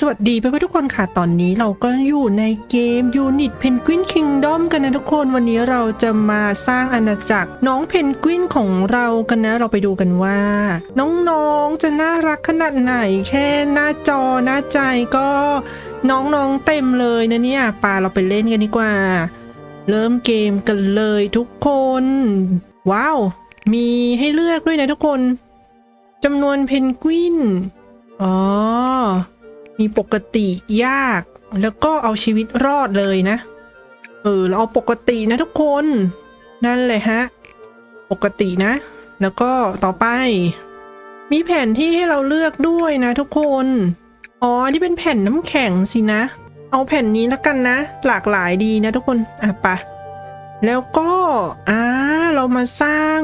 สวัสดีเพื่อนๆทุกคนค่ะ ตอนนี้เราก็อยู่ในเกม Unit Penguin Kingdom กันนะทุกคน วันนี้เราจะมาสร้างอาณาจักรน้องเพนกวินของเรากันนะ เราไปดูกันว่า น้องๆจะน่ารักขนาดไหน แค่หน้าจอหน้าใจก็น้องๆเต็มเลยนะเนี่ยปาเราไปเล่นกันดีกว่า เริ่มเกมกันเลยทุกคน ว้าว มีให้เลือกด้วยนะทุกคนจำนวนเพนกวิน อ๋อ มีปกติยาก แล้วก็เอาชีวิตรอดเลยนะ เออเราเอาปกตินะทุกคน นั่นเลยฮะ ปกตินะ แล้วก็ต่อไป มีแผ่นที่ให้เราเลือกด้วยนะทุกคน อ๋ออันนี่เป็นแผ่นน้ำแข็งสินะ เอาแผ่นนี้แล้วกันนะ หลากหลายดีนะทุกคน อะปะแล้วก็อ่าเรามาสร้าง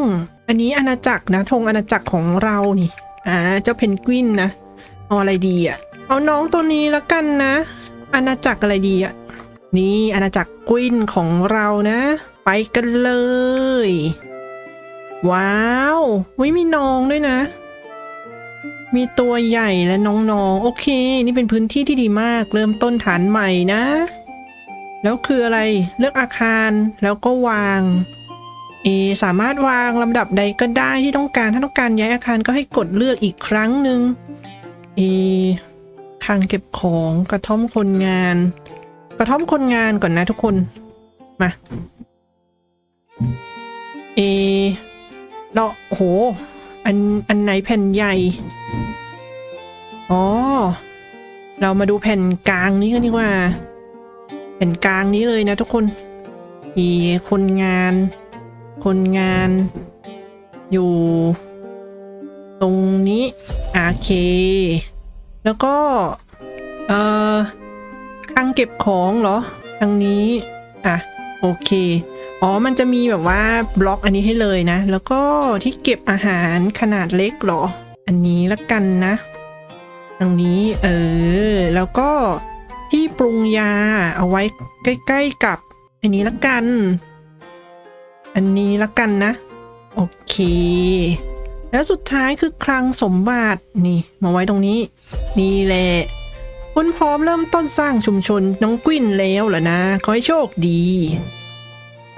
อันนี้อาณาจักรนะธงอาณาจักรของเรานี่ อ่า เจ้าเพนกวินนะเอาอะไรดีอะ เอาน้องตัวนี้แล้วกันนะ อาณาจักรอะไรดีอะนี่อาณาจักรกวินของเรานะ ไปกันเลย ว้าววิมีน้องด้วยนะ มีตัวใหญ่และน้องๆ โอเค นี่เป็นพื้นที่ที่ดีมาก เริ่มต้นฐานใหม่นะ แล้วคืออะไร เลือกอาคารแล้วก็วาง เอ สามารถวางลำดับใดก็ได้ที่ต้องการ ถ้าต้องการย้ายอาคารก็ให้กดเลือกอีกครั้งหนึ่งเอ คลังเก็บของกระท่อมคนงาน กระท่อมคนงานก่อนนะทุกคน มาเอเราโอ้โห อัน อันไหนแผ่นใหญ่ อ๋อ เรามาดูแผ่นกลางนี้กันดีกว่า แผ่นกลางนี้เลยนะทุกคนอีคนงาน คนงาน อยู่ ตรงนี้ โอเค แล้วก็ เอ่อคลังเก็บของเหรอทางนี้ อะ โอเค อ๋อ มันจะมีแบบว่าบล็อกอันนี้ให้เลยนะ แล้วก็ที่เก็บอาหารขนาดเล็กเหรอ อันนี้ละกันนะทางนี้ เออ แล้วก็ที่ปรุงยาเอาไว้ใกล้ ๆกับ อันนี้ละกัน อันนี้ละกันนะ โอเค แล้วสุดท้ายคือคลังสมบัตินี่ มาไว้ตรงนี้ นี่แหละคุณพร้อมเริ่มต้นสร้างชุมชนน้องกวินแล้วเหรอนะ ขอให้โชคดี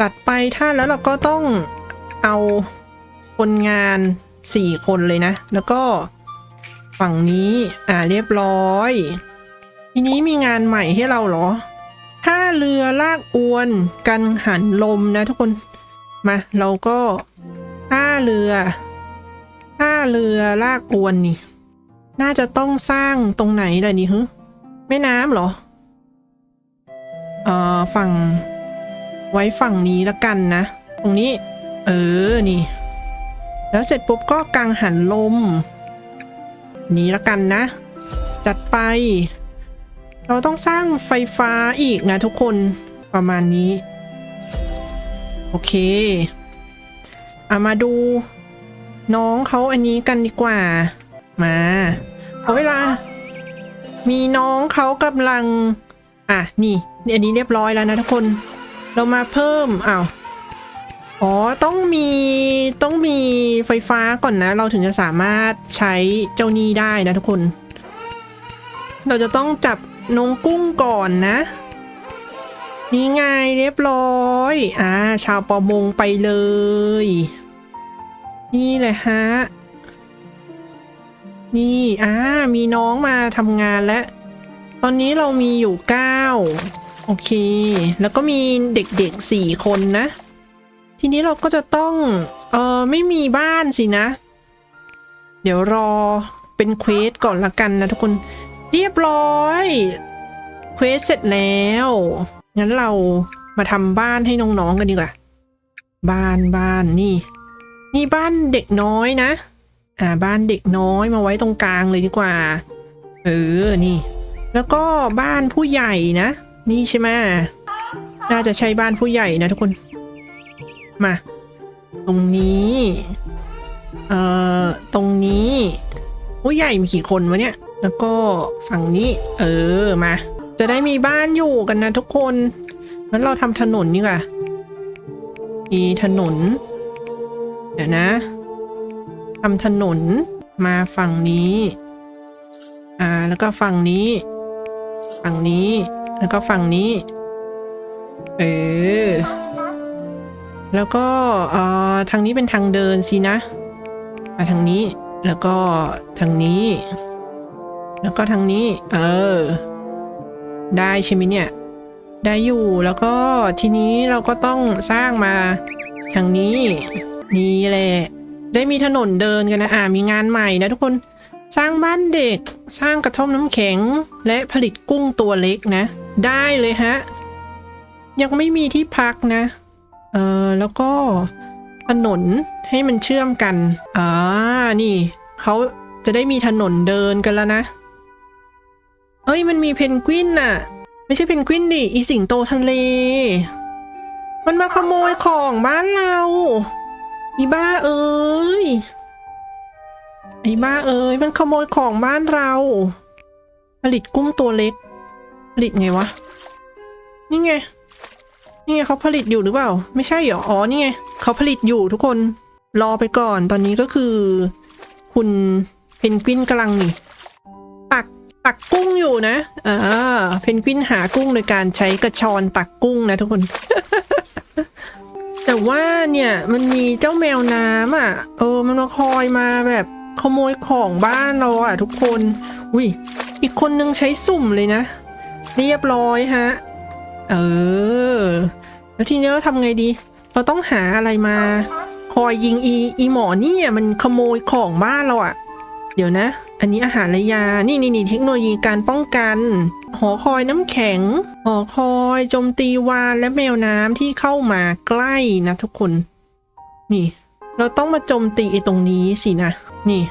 ตัดไปถ้าแล้วเราก็ต้องเอาคนงานสี่คนเลยนะ แล้วก็ฝั่งนี้อ่าเรียบร้อย ทีนี้มีงานใหม่ให้เราเหรอถ้าเรือลากอวนกันหันลมนะทุกคน มา เราก็ท่าเรือ ท่าเรือลากอวนนี่ น่าจะต้องสร้างตรงไหนล่ะนี่ฮึแม่น้ำเหรอเอ่อฝั่ง ไว้ฝั่งนี้ละกันนะ ตรงนี้ เออนี่ แล้วเสร็จปุ๊บก็กังหันลม นี้ละกันนะ จัดไป เราต้องสร้างไฟฟ้าอีกนะทุกคนประมาณนี้ โอเคเอามาดู น้องเขาอันนี้กันดีกว่า มาเอาเวลา มีน้องเขากำลัง อะนี่นี่อันนี้เรียบร้อยแล้วนะทุกคน เรามาเพิ่มอ้าวอ๋อ ต้องมีต้องมีไฟฟ้าก่อนนะ เราถึงจะสามารถใช้เจ้านี้ได้นะทุกคน เราจะต้องจับนงกุ้งก่อนนะ นี่ไงเรียบร้อย อ่า ชาวประมงไปเลย นี่แหละฮะ นี่อ่ามีน้องมาทำงานแล้ว ตอนนี้เรามีอยู่เก้าโอเค แล้วก็มีเด็กๆสี่คนนะ ทีนี้เราก็จะต้อง เออไม่มีบ้านสินะ เดี๋ยวรอเป็นเควสก่อนละกันนะทุกคน เรียบร้อยเควสเสร็จแล้ว งั้นเรามาทำบ้านให้น้องๆกันดีกว่า บ้านบ้านนี่ นี่บ้านเด็กน้อยนะ อ่าบ้านเด็กน้อยมาไว้ตรงกลางเลยดีกว่า เออ นี่ แล้วก็บ้านผู้ใหญ่นะ นี่ใช่ไหมน่าจะใช่บ้านผู้ใหญ่นะทุกคน มา ตรงนี้ เอ่อ ตรงนี้ ผู้ใหญ่มีกี่คนวะเนี่ย แล้วก็ฝั่งนี้ เออ มา จะได้มีบ้านอยู่กันนะทุกคน งั้นเราทำถนนนี่ก่ะมีถนน เดี๋ยวนะทำถนนมาฝั่งนี้ อ่า แล้วก็ฝั่งนี้ ฝั่งนี้ แล้วก็ฝั่งนี้ เออ แล้วก็เอ่อทางนี้เป็นทางเดินสินะ มาทางนี้ แล้วก็ทางนี้ แล้วก็ทางนี้ เออ ได้ใช่ไหมเนี่ย ได้อยู่ แล้วก็ทีนี้เราก็ต้องสร้างมาทางนี้ นี่แหละ ได้มีถนนเดินกันนะอ่ามีงานใหม่นะทุกคนสร้างบ้านเด็กสร้างกระท่อมน้ำแข็งและผลิตกุ้งตัวเล็กนะ ได้เลยฮะ ยังไม่มีที่พักนะ เออแล้วก็ถนนให้มันเชื่อมกันอ่านี่เขาจะได้มีถนนเดินกันแล้วนะ เอ้ยมันมีเพนกวินน่ะ ไม่ใช่เพนกวินดิอีสิงโตทะเล มันมาขโมยของบ้านเรา อีบ้าเอ้ยไอ้บ้าเอ้ยมันขโมยของบ้านเรา ผลิตกุ้งตัวเล็ก ผลิตไงวะ นี่ไง นี่ไงเขาผลิตอยู่หรือเปล่า ไม่ใช่เหรอ อ๋อ นี่ไงเขาผลิตอยู่ทุกคน รอไปก่อน ตอนนี้ก็คือ คุณเพนกวินกำลังนี่ตักตักกุ้งอยู่นะ อ่า เพนกวินหากุ้งโดยการใช้กระชอนตักกุ้งนะทุกคน แต่ว่าเนี่ยมันมีเจ้าแมวน้ำอะ เออ มันมาคอยมาแบบขโมยของบ้านเราอะทุกคนอุ้ยอีกคนนึงใช้สุ่มเลยนะ เรียบร้อยฮะ เออ แล้วทีนี้เราทำไงดี เราต้องหาอะไรมา คอยยิงอีอีหมอนี่อะมันขโมยของบ้านเราอะ เดี๋ยวนะ อันนี้อาหารและยา นี่นี่นี่เทคโนโลยีการป้องกัน หอคอยน้ำแข็ง หอคอยโจมตีวานและแมวน้ำที่เข้ามาใกล้นะทุกคน นี่ เราต้องมาโจมตีไอ้ตรงนี้สินะ นี่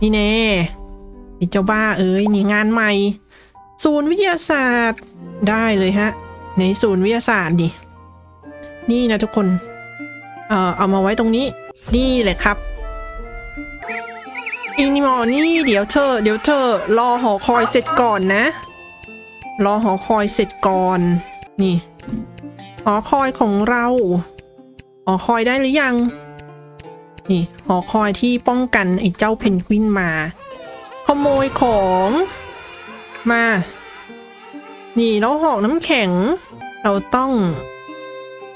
นี่แน่ไอ้เจ้าบ้าเอ้ยนี่งานใหม่ ศูนย์วิทยาศาสตร์ได้เลยฮะ ในศูนย์วิทยาศาสตร์ดินี่นะทุกคน เอ่อเอามาไว้ตรงนี้ นี่แหละครับ อีนิมอนี่เดี๋ยวเธอเดี๋ยวเธอรอหอคอยเสร็จก่อนนะ รอหอคอยเสร็จก่อน นี่ หอคอยของเรา หอคอยได้หรือยัง นี่ หอคอยที่ป้องกันไอ้เจ้าเพนกวินมา ขโมยของมา นี่แล้วหอกน้ำแข็ง เราต้อง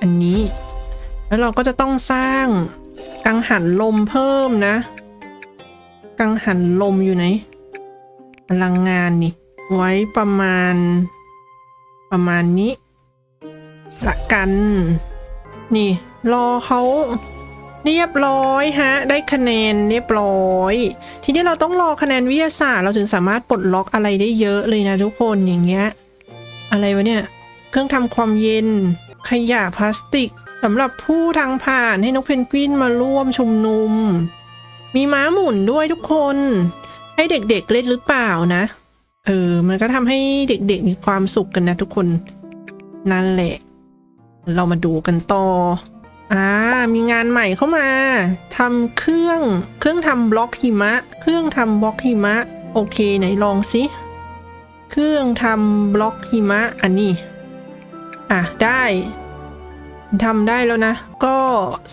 อันนี้ แล้วเราก็จะต้องสร้างกังหันลมเพิ่มนะ กังหันลมอยู่ไหนพลังงานนี่ ไว้ประมาณ ประมาณนี้ละกัน นี่ รอเขาเรียบร้อยฮะ ได้คะแนนเรียบร้อย ทีนี้เราต้องรอคะแนนวิทยาศาสตร์ เราถึงสามารถปลดล็อกอะไรได้เยอะเลยนะทุกคนอย่างเงี้ยอะไรวะเนี่ย เครื่องทำความเย็น ขยะพลาสติกสำหรับผู้ทางผ่านให้นกเพนกวินมาร่วมชุมนุม มีม้าหมุนด้วยทุกคน ให้เด็กๆเล่นหรือเปล่านะ เออ มันก็ทำให้เด็กๆมีความสุขกันนะทุกคน นั่นแหละ เรามาดูกันต่ออ่ามีงานใหม่เข้ามาทำเครื่องเครื่องทำบล็อกหิมะ เครื่องทำบล็อกหิมะ โอเคไหนลองสิเครื่องทำบล็อกหิมะอันนี้ อะได้ทำได้แล้วนะ ก็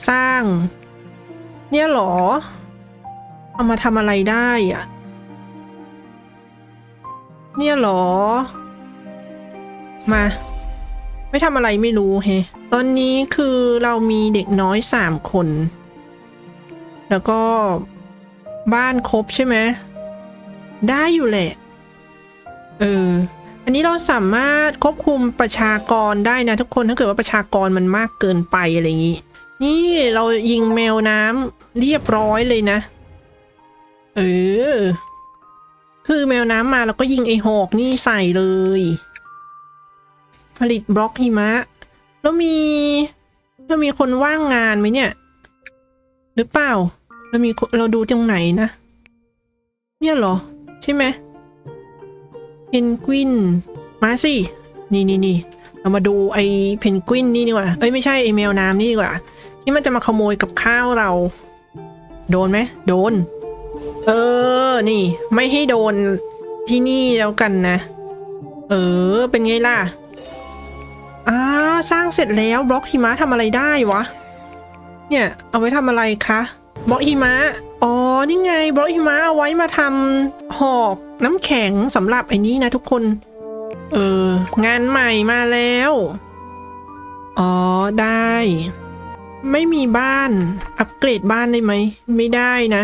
สร้าง เนี่ยหรอ เอามาทำอะไรได้อะเนี่ยเหรอ มา ไม่ทำอะไรไม่รู้เฮตอนนี้คือเรามีเด็กน้อยสามคน แล้วก็บ้านครบใช่ไหมได้อยู่แหละ เออ อันนี้เราสามารถควบคุมประชากรได้นะทุกคนถ้าเกิดว่าประชากรมันมากเกินไปอะไรอย่างนี้ นี่เรายิงแมวน้ำเรียบร้อยเลยนะ เออ คือแมวน้ำมาแล้วก็ยิงไอหอกนี่ใส่เลย ผลิตบล็อกหิมะ แล้วมีแล้วมีคนว่างงานไหมเนี่ย หรือเปล่า เรามีเราดูตรงไหนนะ เนี่ยเหรอ ใช่ไหมเพนกวิน มาสิ นี่นี่นี่เรามาดูไอ้เพนกวินนี่ดีกว่า เอ้ยไม่ใช่ไอ้แมวน้ำนี่ดีกว่า ที่มันจะมาขโมยกับข้าวเรา โดนไหม โดน เออ นี่ ไม่ให้โดนที่นี่แล้วกันนะ เออ เป็นไงล่ะอ่าสร้างเสร็จแล้วบล็อกหิมะทำอะไรได้วะ เนี่ย เอาไว้ทำอะไรคะบล็อกหิมะ อ๋อ นี่ไงบล็อกหิมะเอาไว้มาทำหอกน้ำแข็งสำหรับไอ้นี้นะทุกคน เออ งานใหม่มาแล้ว อ๋อ ได้ ไม่มีบ้าน อัปเกรดบ้านได้ไหม ไม่ได้นะ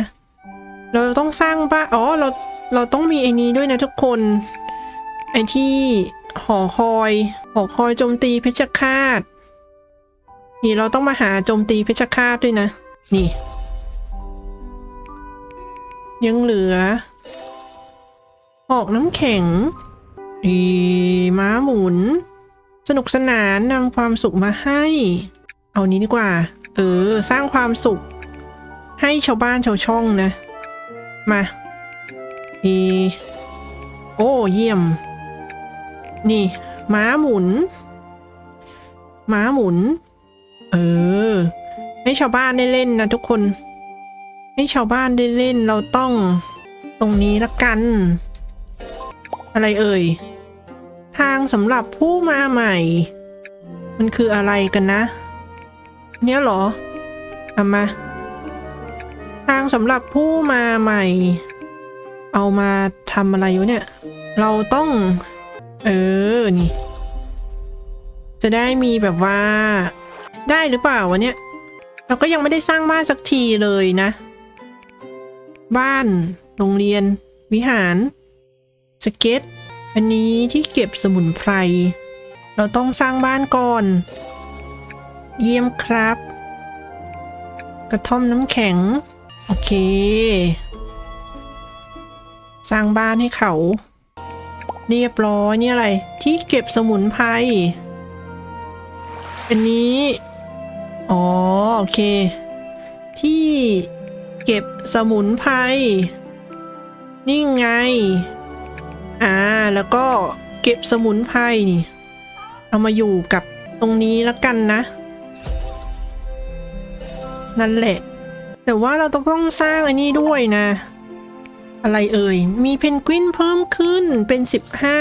เราต้องสร้างบ้านอ๋อเราเราต้องมีไอ้นี้ด้วยนะทุกคน ไอ้ที่หอคอย หอคอยโจมตีเพชฌฆาต นี่เราต้องมาหาโจมตีเพชฌฆาตด้วยนะ นี่ ยังเหลือหอกน้ำแข็ง อีม้าหมุน สนุกสนานนำความสุขมาให้ เอานี้ดีกว่า เออ สร้างความสุข ให้ชาวบ้านชาวช่องนะ มาอีโอ้เยี่ยม นี่ ม้าหมุน ม้าหมุน เออ ให้ชาวบ้านได้เล่นนะทุกคน ให้ชาวบ้านได้เล่นเราต้องตรงนี้ละกัน อะไรเอ่ย ทางสำหรับผู้มาใหม่ มันคืออะไรกันนะ เนี่ยหรอเอามา ทางสำหรับผู้มาใหม่ เอามาทำอะไรวะเนี่ย เราต้อง เออ นี่ จะได้มีแบบว่า ได้หรือเปล่าวะเนี่ย เราก็ยังไม่ได้สร้างบ้านสักทีเลยนะ บ้าน โรงเรียน วิหาร สเก็ต อันนี้ที่เก็บสมุนไพร เราต้องสร้างบ้านก่อน เยี่ยมครับ กระท่อมน้ำแข็ง โอเค สร้างบ้านให้เขา เรียบร้อยนี่อะไร ที่เก็บสมุนไพรอันนี้ อ๋อ โอเค ที่เก็บสมุนไพรนี่ไง อ่า แล้วก็เก็บสมุนไพรนี่ เอามาอยู่กับตรงนี้แล้วกันนะ นั่นแหละ แต่ว่าเราต้องต้องสร้างอันนี้ด้วยนะ อะไรเอ่ย มีเพนกวินเพิ่มขึ้นเป็นสิบห้า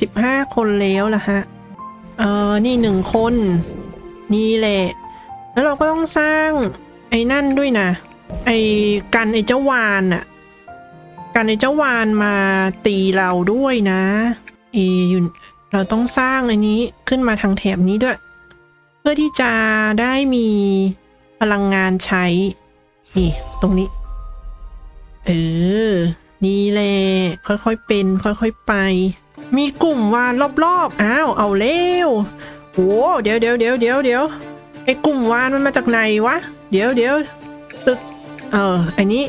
สิบห้าคนแล้วล่ะฮะ เออนี่หนึ่งคน นี่แหละ แล้วเราก็ต้องสร้างไอ้นั่นด้วยนะ ไอ้กันไอ้เจ้าวานอะกันไอ้เจ้าวานมาตีเราด้วยนะเออยู่เราต้องสร้างอันนี้ขึ้นมาทางแถบนี้ด้วย เพื่อที่จะได้มี พลังงานใช้ นี่ ตรงนี้ เออ นี่แหละ ค่อยๆ เป็น ค่อยๆ ไป มีกลุ่มวานรอบๆ อ้าว เอาเร็วโอ้เดี๋ยวเดี๋ยวเดี๋ยวเดี๋ยวเดี๋ยวไอ้กลุ่มวานมันมาจากไหนวะ เดี๋ยวเดี๋ยวตึก เออไอ้นี้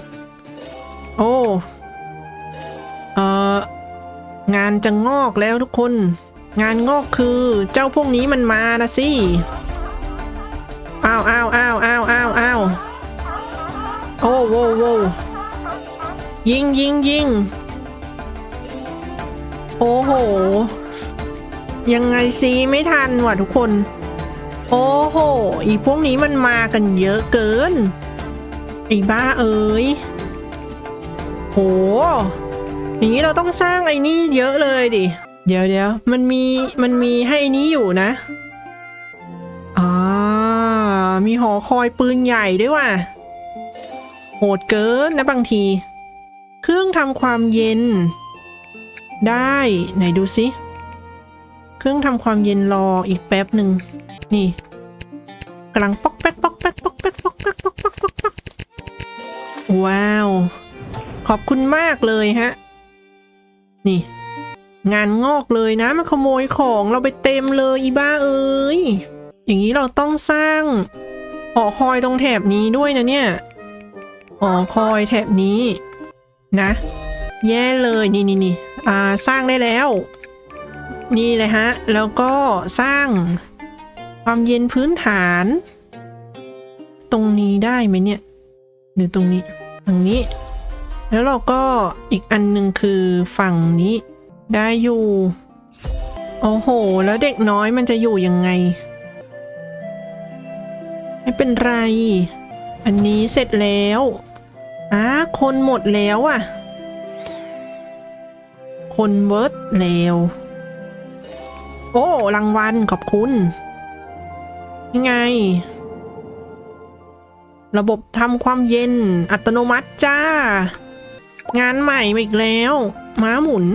โอ้ เอองานจะงอกแล้วทุกคน งานงอกคือเจ้าพวกนี้มันมานะสิ อ้าวอ้าวอ้าว โอ้โวโวยิงยิงยิงโอ้โห ยังไงซีไม่ทันว่ะทุกคน โอ้โห อีพวกนี้มันมากันเยอะเกินไอ้บ้าเอ้ยโหอย่างนี้เราต้องสร้างไอ้นี่เยอะเลยดิ เดี๋ยวเดี๋ยวมันมีมันมีให้ไอ้นี้อยู่นะ อ่า มีหอคอยปืนใหญ่ด้วยว่ะ หดเกินนะบางที เครื่องทำความเย็น ได้ไหนดูสิเครื่องทำความเย็นรออีกแป๊บหนึ่งนี่กำลังป๊อกแป๊กป๊อกแป๊กป๊อกแป๊กป๊อกแป๊กป๊อกแป๊กป๊อกแป๊กว้าว ขอบคุณมากเลยฮะ นี่ งานงอกเลยนะมันขโมยของเราไปเต็มเลยอีบ้าเอ้ยอย่างนี้เราต้องสร้างหอคอยตรงแถบนี้ด้วยนะเนี่ย หอคอยแถบนี้ นะ แย่เลยนี่นี่นี่อ่าสร้างได้แล้ว นี่เลยฮะ แล้วก็สร้างความเย็นพื้นฐาน ตรงนี้ได้ไหมเนี่ย หรือตรงนี้ตรงนี้ แล้วเราก็อีกอันหนึ่งคือฝั่งนี้ ได้อยู่ โอ้โห แล้วเด็กน้อยมันจะอยู่ยังไง ไม่เป็นไร อันนี้เสร็จแล้ว อ้าคนหมดแล้วอะ่ะ คนเวิร์ดแล้ว โอ้รางวัลขอบคุณ ยังไง ระบบทำความเย็นอัตโนมัติจ้า งานใหม่มาอีกแล้ว ม้าหมุน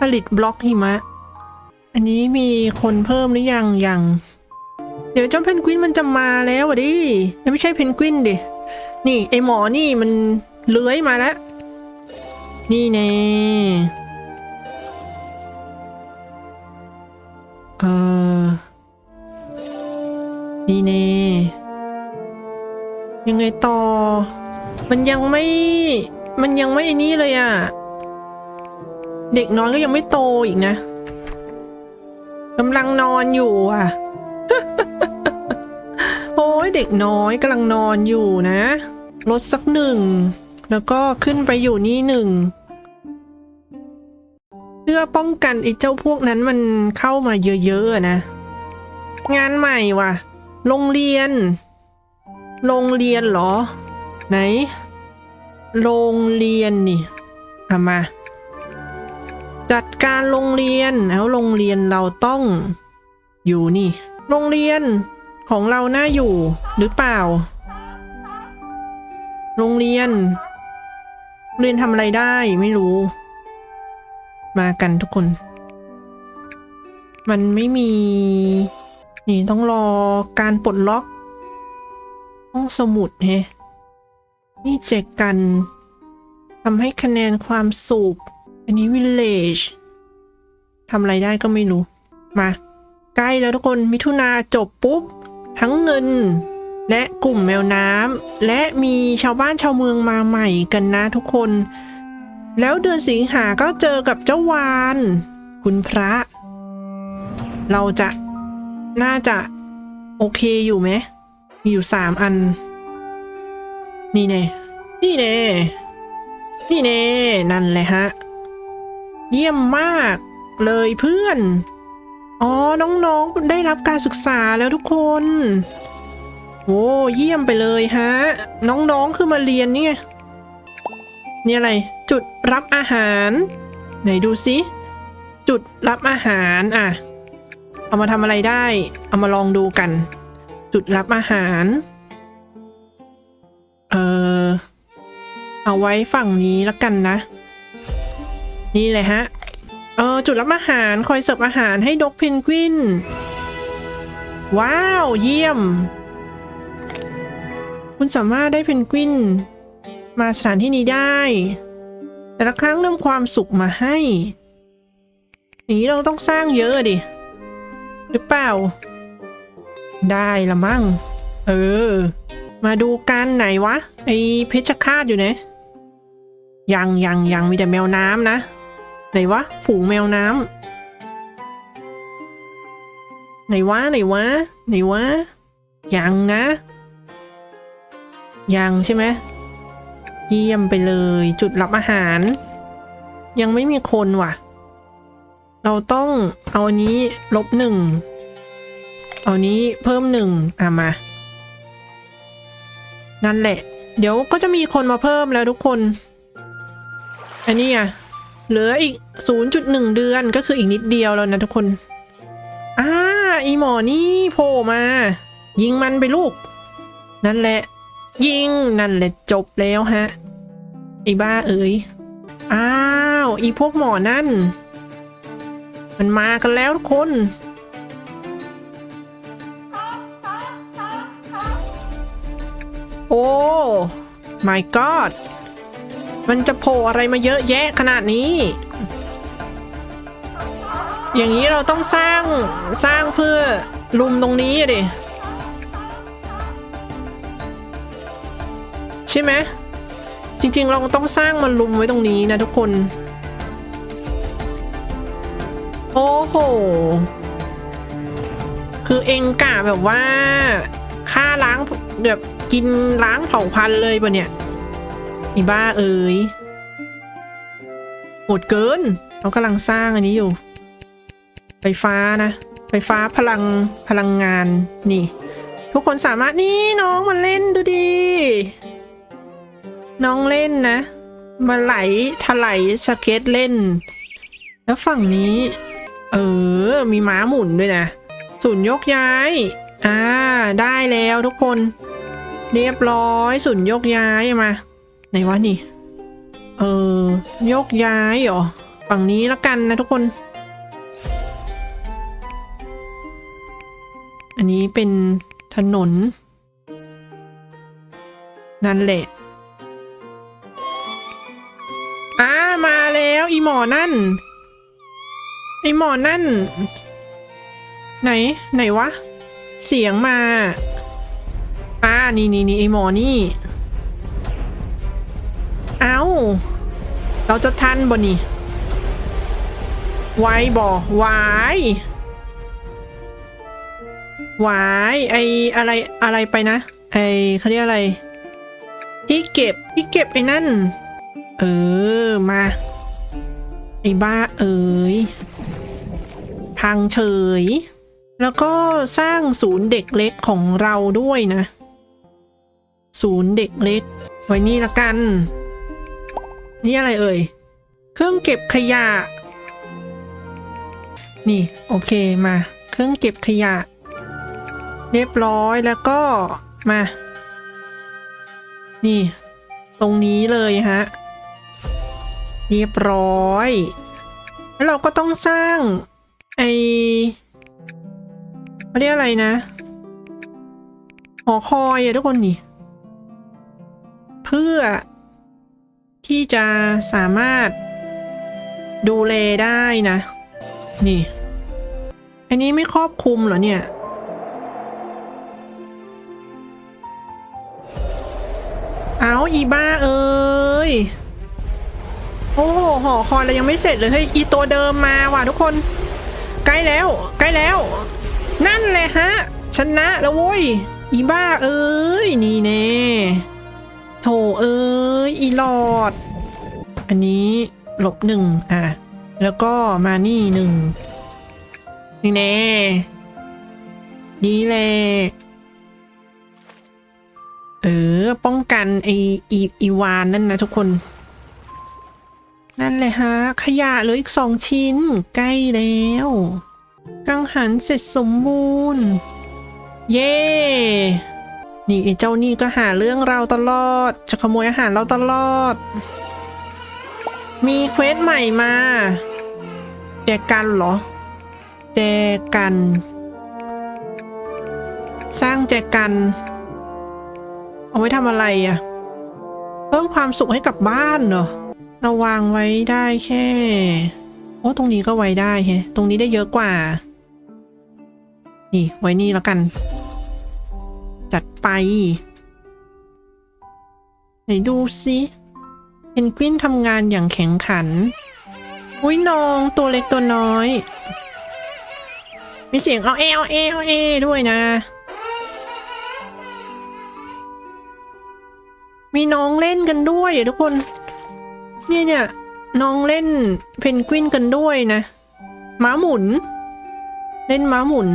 ผลิตบล็อกหิมะ อันนี้มีคนเพิ่มหรือยังยังเดี๋ยวเจ้าเพนกวินมันจะมาแล้วอะดิ ไม่ใช่เพนกวินดิ นี่ไอหมอนี่มันเลื้อยมาแล้ว นี่แน่เออนี่แน่ยังไงต่อ มันยังไม่ มันยังไม่ไอนี่เลยอะเด็กน้อยก็ยังไม่โตอีกนะกำลังนอนอยู่อะ โอ้ยเด็กน้อยกำลังนอนอยู่นะ ลดสักหนึ่ง แล้วก็ขึ้นไปอยู่นี่หนึ่งเพื่อป้องกันไอ้เจ้าพวกนั้นมันเข้ามาเยอะๆนะ งานใหม่ว่ะ โรงเรียน โรงเรียนเหรอ ไหน โรงเรียนนี่เอามา จัดการโรงเรียนแล้วโรงเรียนเราต้องอยู่นี่ โรงเรียนของเราน่าอยู่หรือเปล่า โรงเรียน เรียนทำอะไรได้ไม่รู้ มากันทุกคน มันไม่มี นี่ต้องรอการปลดล็อก ห้องสมุดเฮนี่เจกกันทำให้คะแนนความสุขอันนี้ village ทำอะไรได้ก็ไม่รู้ มา ใกล้แล้วทุกคนมิถุนาจบปุ๊บ ทั้งเงิน และกลุ่มแมวน้ำและมีชาวบ้านชาวเมืองมาใหม่กันนะทุกคน แล้วเดือนสิงหาก็เจอกับเจ้าวาน คุณพระ เราจะน่าจะโอเคอยู่ไหม มีอยู่สามอัน นี่เน่นี่เน่นี่เน่นั่นแหละฮะ เยี่ยมมากเลยเพื่อน อ๋อ น้องๆได้รับการศึกษาแล้วทุกคน โอ้เยี่ยมไปเลยฮะ น้องๆคือมาเรียนนี่ไงนี่อะไร จุดรับอาหาร ไหนดูสิจุดรับอาหารอะ เอามาทำอะไรได้ เอามาลองดูกัน จุดรับอาหาร เออเอาไว้ฝั่งนี้แล้วกันนะ นี่เลยฮะ เออจุดรับอาหารคอยเสิร์ฟอาหารให้ดกเพนกวิน ว้าว เยี่ยม คุณสามารถได้เพนกวิน มาสถานที่นี้ได้ แต่ละครั้งนำความสุขมาให้อย่างนี้เราต้องสร้างเยอะดิ หรือเปล่า ได้ละมั่ง เออ มาดูกันไหนวะ ไอเพชรฆาตอยู่ไหนยังยังยังมีแต่แมวน้ำนะ ไหนวะ ฝูงแมวน้ำไหนวะไหนวะไหนวะยังนะ ยังใช่ไหมเยี่ยมไปเลยจุดรับอาหาร ยังไม่มีคนว่ะ เราต้องเอาอันนี้ลบหนึ่งเอานี้เพิ่มหนึ่งอะมา นั่นแหละ เดี๋ยวก็จะมีคนมาเพิ่มแล้วทุกคน อันนี้อะเหลืออีก 0.1 เดือนก็คืออีกนิดเดียวแล้วนะทุกคน อ่าอีหมอนี่โผล่มา ยิงมันไปลูก นั่นแหละ ยิงนั่นแหละจบแล้วฮะไอ้บ้าเอ๋ยอ้าวอีพวกหมอนั่น มันมากันแล้วทุกคนโอ้ my god มันจะโผล่อะไรมาเยอะแยะขนาดนี้ อย่างนี้เราต้องสร้างสร้างเพื่อลุมตรงนี้ดิ ช่ไหมจริง ๆ เราต้องสร้างมันลุมไว้ตรงนี้นะทุกคน โอ้โห คือเองกะแบบว่าฆ่าล้างแบบกินล้างเผ่าพันธุ์เลยปะเนี่ยอ้บ้าเอ๋ยโหดเกินเขากำลังสร้างอันนี้อยู่ ไฟฟ้านะ ไฟฟ้าพลังพลังงานนี่ ทุกคนสามารถนี่น้องมาเล่นดูดี น้องเล่นนะ มาไหลถลายสเก็ตเล่น แล้วฝั่งนี้ เออ มีม้าหมุนด้วยนะศูนย์ยกย้าย อ่า ได้แล้วทุกคน เรียบร้อยสุนย์ยกย้ายมาไหนวะนี่ เออ ยกย้ายเหรอ ฝั่งนี้แล้วกันนะทุกคน อันนี้เป็นถนน นั่นแหละ หมอนั่น ไอหมอนั่น ไหน ไหนวะ เสียงมาอ่านี่นี่นี่ไอหมอนี่เอาเราจะทันบ่นี่ไวบ่ไวไวไออะไรอะไรไปนะ ไอเขาเรียกอะไร ที่เก็บที่เก็บไอ้นั่น เออ มา ไอ้บ้าเอ๋ยพังเฉย แล้วก็สร้างศูนย์เด็กเล็กของเราด้วยนะ ศูนย์เด็กเล็ก ไว้นี่ละกัน นี่อะไรเอ่ย เครื่องเก็บขยะ นี่ โอเคมา เครื่องเก็บขยะ เรียบร้อยแล้วก็มา นี่ ตรงนี้เลยฮะ เรียบร้อย แล้วเราก็ต้องสร้างไอเขาเรียกอะไรนะ หอคอยอะทุกคนนี่ เพื่อที่จะสามารถดูแลได้นะ นี่ อันนี้ไม่ครอบคลุมเหรอเนี่ยเอาอีบ้าเอ้ย โอ้โหหอคอยเรายังไม่เสร็จเลยเฮ้ยอีตัวเดิมมาว่ะทุกคน ใกล้แล้ว ใกล้แล้ว นั่นแหละฮะ ชนะแล้วโว้ย อีบ้าเอ้ยนี่แน่โถเอ้ยอีหลอด อันนี้ลบหนึ่งอะ แล้วก็มานี่หนึ่งนี่แน่นี่แหละเออ ป้องกันไออีอีวานนั่นนะทุกคน นั่นเลยฮะ ขยะเหลืออีกสองชิ้น ใกล้แล้ว กังหันเสร็จสมบูรณ์ เย้นี่ไอ้เจ้านี่ก็หาเรื่องเราตลอด จะขโมยอาหารเราตลอด มีเควสใหม่มา แจกันเหรอ แจกัน สร้างแจกัน เอาไว้ทำอะไรอะ่ะ เพิ่มความสุขให้กับบ้านเหรอ เราวางไว้ได้แค่ โอ้ตรงนี้ก็ไว้ได้แฮะตรงนี้ได้เยอะกว่า นี่ไว้นี่แล้วกัน จัดไปไหนดูสิเพนกวินทำงานอย่างแข็งขัน อุ้ยน้องตัวเล็กตัวน้อย มีเสียงเอาเอเอาเอเอาเอด้วยนะ มีน้องเล่นกันด้วยอะทุกคน เนี่ยเนี่ยน้องเล่นเพนกวินกันด้วยนะ ม้าหมุน เล่นม้าหมุน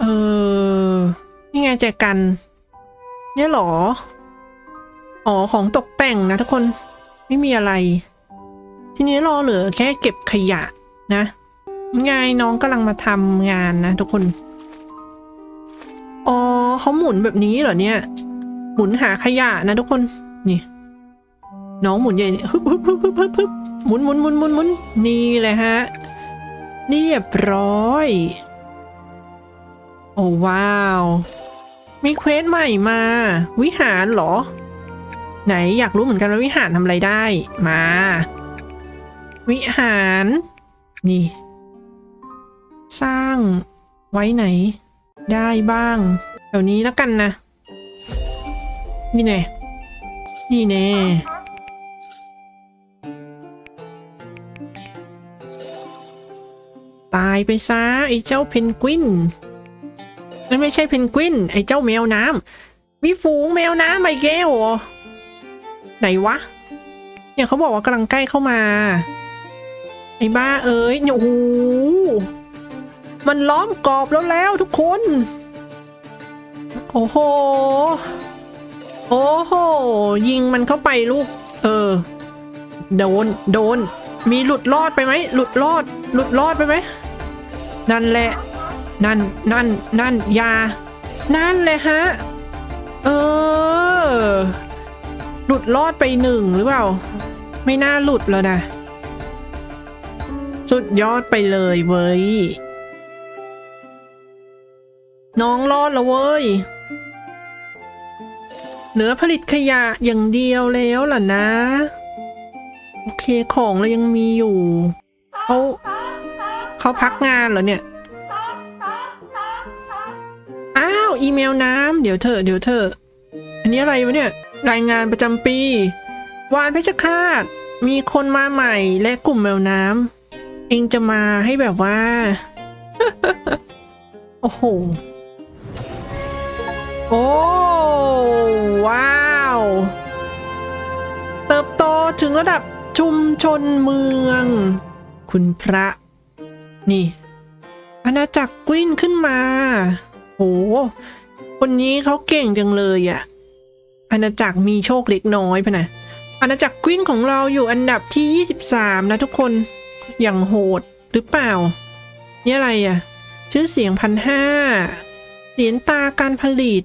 เออนี่ไงแจกัน เนี่ยหรอ อ๋อของตกแต่งนะทุกคนไม่มีอะไร ทีนี้รอเหลือแค่เก็บขยะนะไงน้องกำลังมาทำงานนะทุกคน อ๋อเขาหมุนแบบนี้เหรอเนี่ย หมุนหาขยะนะทุกคน นี่ น้องหมุนใหญ่เนี่ยฮึบฮึบฮึบฮึบฮึบฮึบหมุนหมุนหมุนหมุนหมุนนี่แหละฮะเรียบร้อย โอ้ว้าว มีเควสใหม่มา วิหารเหรอ ไหนอยากรู้เหมือนกันว่าวิหารทำอะไรได้ มา วิหาร นี่ สร้างไว้ไหน ได้บ้างแถวนี้แล้วกันนะ นี่แน่นี่แน่ ไปซะไอ้เจ้าเพนกวินนั่นไม่ใช่เพนกวินไอ้เจ้าแมวน้ำมีฝูงแมวน้ำไอ้แก้วไหนวะ เนี่ยเขาบอกว่ากำลังใกล้เข้ามา ไอ้บ้าเอ้ยเนี่ยโอ้โหมันล้อมกรอบแล้วแล้วทุกคน โอ้โห โอ้โห ยิงมันเข้าไปลูก เออ โดน โดน มีหลุดรอดไปไหม หลุดรอด หลุดรอดไปไหม นั่นแหละ นั่นนั่นนั่นยา นั่นเลยฮะ เออ หลุดรอดไปหนึ่งหรือเปล่า ไม่น่าหลุดแล้วนะ สุดยอดไปเลยเว้ย น้องรอดแล้วเว้ยเหลือผลิตขยะอย่างเดียวแล้วล่ะนะ โอเคของเรายังมีอยู่เขา เขาพักงานเหรอเนี่ยอ้าวอีเมลน้ำเดี๋ยวเถอเดี๋ยวเถออันนี้อะไรวะเนี่ยรายงานประจำปี วานเพชรฆาตมีคนมาใหม่และกลุ่มแมวน้ำเองจะมาให้แบบว่า โอ้โหโอ้ว้าว เติบโตถึงระดับชุมชนเมือง คุณพระ นี่ อาณาจักรกวินขึ้นมา โห คนนี้เขาเก่งจังเลยอะอาณาจักรมีโชคเล็กน้อยพะนะ อาณาจักรกวินของเราอยู่อันดับที่ 23 นะทุกคน อย่างโหดหรือเปล่า นี่อะไรอะชื่อเสียงพันห้าเหรียญตาการผลิต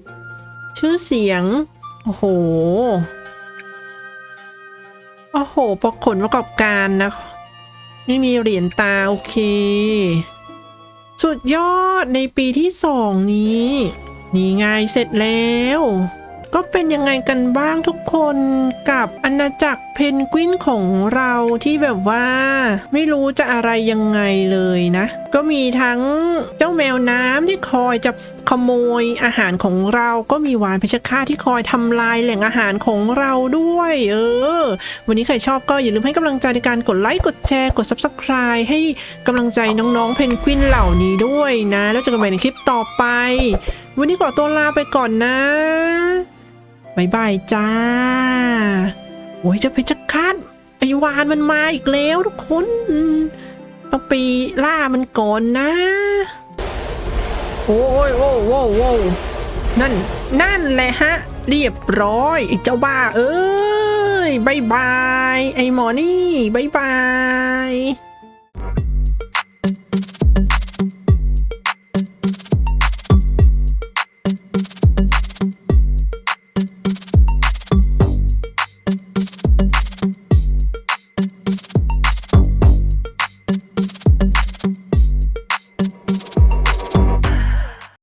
ชื่อเสียง โอ้โห โอ้โหประผลประกอบการนะ ไม่มีเหรียญตา โอเค สุดยอดในปีที่สองนี้ นี่ไงเสร็จแล้ว ก็เป็นยังไงกันบ้างทุกคนกับอาณาจักรเพนกวินของเราที่แบบว่าไม่รู้จะอะไรยังไงเลยนะ ก็มีทั้งเจ้าแมวน้ำที่คอยจะขโมยอาหารของเราก็มีวานเพชรฆาตที่คอยทำลายแหล่งอาหารของเราด้วย เออ วันนี้ใครชอบก็อย่าลืมให้กำลังใจในการกดไลค์กดแชร์กด Subscribe ให้กำลังใจน้องๆเพนกวินเหล่านี้ด้วยนะ แล้วเจอกันใหม่ในคลิปต่อไป วันนี้ขอตัวลาไปก่อนนะ บายบายจ้าโอ้ยเจะเพชรฆาตไอวานมันมาอีกแล้วทุกคน ต้องไปล่ามันก่อนนะ โอ้ยโอ้โว้โว้นั่น นั่นแหละฮะ เรียบร้อยไอเจ้าบ้าเอ้ยบายบาย ไอหมอนี่บายบาย